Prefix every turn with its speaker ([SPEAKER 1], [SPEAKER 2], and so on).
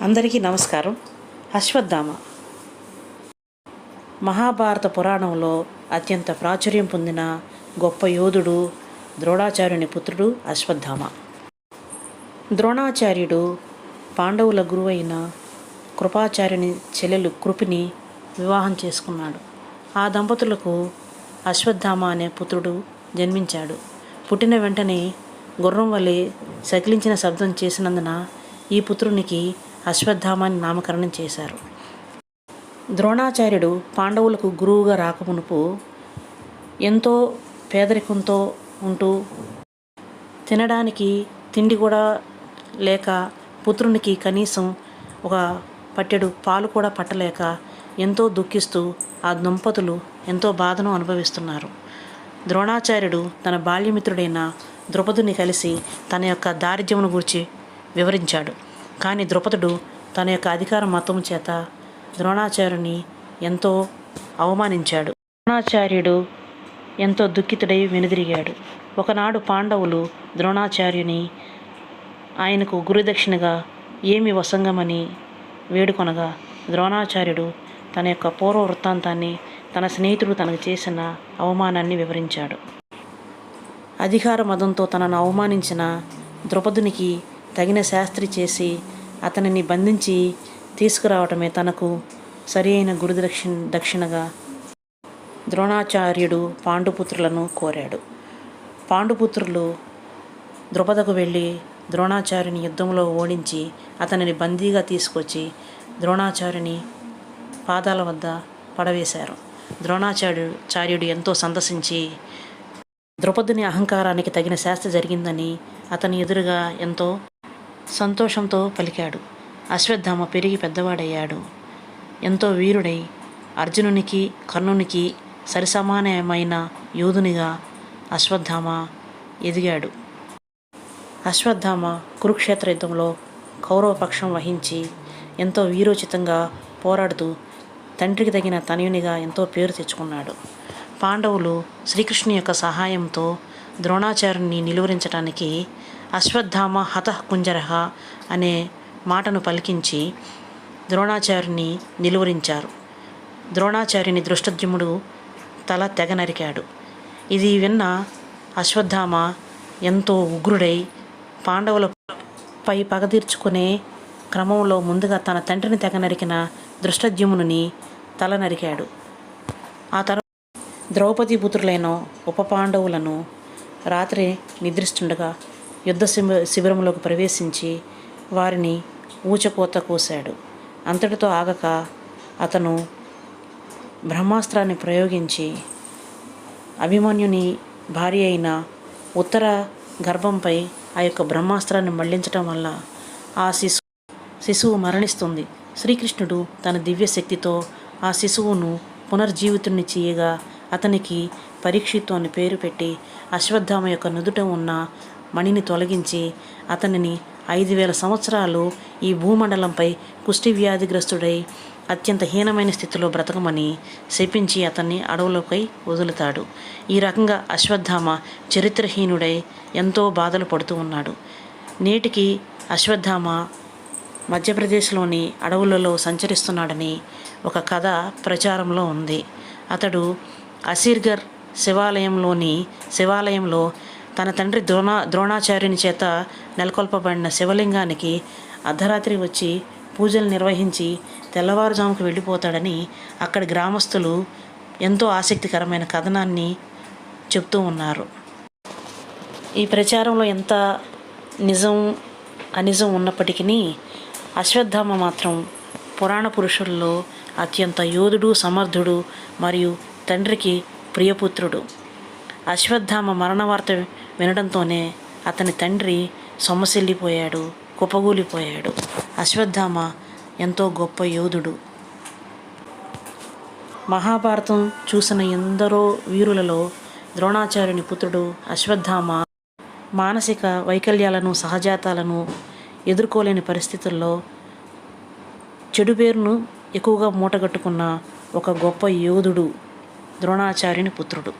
[SPEAKER 1] అందరికీ నమస్కారం. అశ్వత్థామ. మహాభారత పురాణంలో అత్యంత ప్రాచుర్యం పొందిన గొప్ప యోధుడు ద్రోణాచార్యుని పుత్రుడు అశ్వత్థామ. ద్రోణాచార్యుడు పాండవుల గురువైన కృపాచార్యుని చెల్లెలు కృపిని వివాహం చేసుకున్నాడు. ఆ దంపతులకు అశ్వత్థామ అనే పుత్రుడు జన్మించాడు. పుట్టిన వెంటనే గుర్రం వలె సకిలించిన శబ్దం చేసినందున ఈ పుత్రునికి అశ్వత్థామాన్ని నామకరణం చేశారు. ద్రోణాచార్యుడు పాండవులకు గురువుగా రాకమునుపు ఎంతో పేదరికంతో ఉంటూ తినడానికి తిండి కూడా లేక పుత్రునికి కనీసం ఒక పట్టెడు పాలు కూడా పట్టలేక ఎంతో దుఃఖిస్తూ ఆ దంపతులు ఎంతో బాధను అనుభవిస్తున్నారు. ద్రోణాచార్యుడు తన బాల్యమిత్రుడైన ద్రుపదుని కలిసి తన యొక్క దారిద్ర్యమును గురించి వివరించాడు. కానీ ద్రుపదుడు తన యొక్క అధికార మతం చేత ద్రోణాచార్యుని ఎంతో అవమానించాడు. ద్రోణాచార్యుడు ఎంతో దుఃఖితుడై వెనుదిరిగాడు. ఒకనాడు పాండవులు ద్రోణాచార్యుని ఆయనకు గురుదక్షిణగా ఏమి వసంగమని వేడుకొనగా ద్రోణాచార్యుడు తన యొక్క పూర్వ వృత్తాంతాన్ని తన స్నేహితుడు తనకు చేసిన అవమానాన్ని వివరించాడు. అధికార మదంతో తనను అవమానించిన ద్రుపదునికి తగిన శాస్త్రి చేసి అతనిని బంధించి తీసుకురావటమే తనకు సరియైన గురుదక్షి దక్షిణగా ద్రోణాచార్యుడు పాండుపుత్రులను కోరాడు. పాండుపుత్రులు ద్రుపదకు వెళ్ళి ద్రోణాచార్యుని యుద్ధంలో ఓడించి అతనిని బందీగా తీసుకొచ్చి ద్రోణాచార్యుని పాదాల వద్ద పడవేశారు. ద్రోణాచార్యుడు చార్యుడు ఎంతో సందర్శించి ద్రుపదుని అహంకారానికి తగిన శాస్త్ర జరిగిందని అతని ఎదురుగా ఎంతో సంతోషంతో పలికాడు. అశ్వత్థామ పెరిగి పెద్దవాడయ్యాడు. ఎంతో వీరుడై అర్జునునికి కర్ణునికి సరిసమానమైన యోధునిగా అశ్వత్థామ ఎదిగాడు. అశ్వత్థామ కురుక్షేత్ర యుద్ధంలో కౌరవపక్షం వహించి ఎంతో వీరోచితంగా పోరాడుతూ తండ్రికి తగిన తనయునిగా ఎంతో పేరు తెచ్చుకున్నాడు. పాండవులు శ్రీకృష్ణుని యొక్క సహాయంతో ద్రోణాచార్యుని నిలువరించడానికి అశ్వత్థామ హతః కుంజరహ అనే మాటను పలికించి ద్రోణాచార్యుని నిలువరించారు. ద్రోణాచార్యుని దృష్టద్యుముడు తల తెగ నరికాడు. ఇది విన్న అశ్వత్థామ ఎంతో ఉగ్రుడై పాండవులపై పగ తీర్చుకునే క్రమంలో ముందుగా తన తండ్రిని తెగ నరికిన దృష్టద్యుమ్నుని తల నరికాడు. ఆ తర్వాత ద్రౌపది పుత్రులైన ఉప పాండవులను రాత్రి నిద్రిస్తుండగా యుద్ధ శిబి శిబిరంలోకి ప్రవేశించి వారిని ఊచకోత కోశాడు. అంతటితో ఆగక అతను బ్రహ్మాస్త్రాన్ని ప్రయోగించి అభిమన్యుని భార్య అయిన ఉత్తర గర్భంపై ఆ యొక్క బ్రహ్మాస్త్రాన్ని మళ్ళించడం వల్ల ఆ శిశు శిశువు మరణిస్తుంది. శ్రీకృష్ణుడు తన దివ్య శక్తితో ఆ శిశువును పునర్జీవితుని చేయగా అతనికి పరీక్షిత్తు అని పేరు పెట్టి అశ్వత్థామ యొక్క నుదుట ఉన్న మణిని తొలగించి అతనిని ఐదు వేల సంవత్సరాలు ఈ భూమండలంపై కుష్టి వ్యాధిగ్రస్తుడై అత్యంత హీనమైన స్థితిలో బ్రతకమని శపించి అతన్ని అడవులపై వదులుతాడు. ఈ రకంగా అశ్వత్థామ చరిత్రహీనుడై ఎంతో బాధలు పడుతూ ఉన్నాడు. నేటికి అశ్వత్థామ మధ్యప్రదేశ్లోని అడవులలో సంచరిస్తున్నాడని ఒక కథ ప్రచారంలో ఉంది. అతడు అసీర్గర్ శివాలయంలోని శివాలయంలో తన తండ్రి ద్రోణ ద్రోణాచార్యుని చేత నెలకొల్పబడిన శివలింగానికి అర్ధరాత్రి వచ్చి పూజలు నిర్వహించి తెల్లవారుజాముకు వెళ్ళిపోతాడని అక్కడి గ్రామస్తులు ఎంతో ఆసక్తికరమైన కథనాన్ని చెప్తూ ఉన్నారు. ఈ ప్రచారంలో ఎంత నిజం అనిజం ఉన్నప్పటికీ అశ్వత్థామ మాత్రం పురాణ పురుషుల్లో అత్యంత యోధుడు సమర్థుడు మరియు తండ్రికి ప్రియపుత్రుడు. అశ్వత్థామ మరణ వార్త వినడంతోనే అతని తండ్రి సొమ్మసిల్లిపోయాడు కుప్పగూలిపోయాడు. అశ్వత్థామ ఎంతో గొప్ప యోధుడు. మహాభారతం చూసిన ఎందరో వీరులలో ద్రోణాచార్యుని పుత్రుడు అశ్వత్థామ మానసిక వైకల్యాలను సహజాతాలను ఎదుర్కోలేని పరిస్థితుల్లో చెడు పేరును ఎక్కువగా మూటగట్టుకున్న ఒక గొప్ప యోధుడు ద్రోణాచార్యుని పుత్రుడు.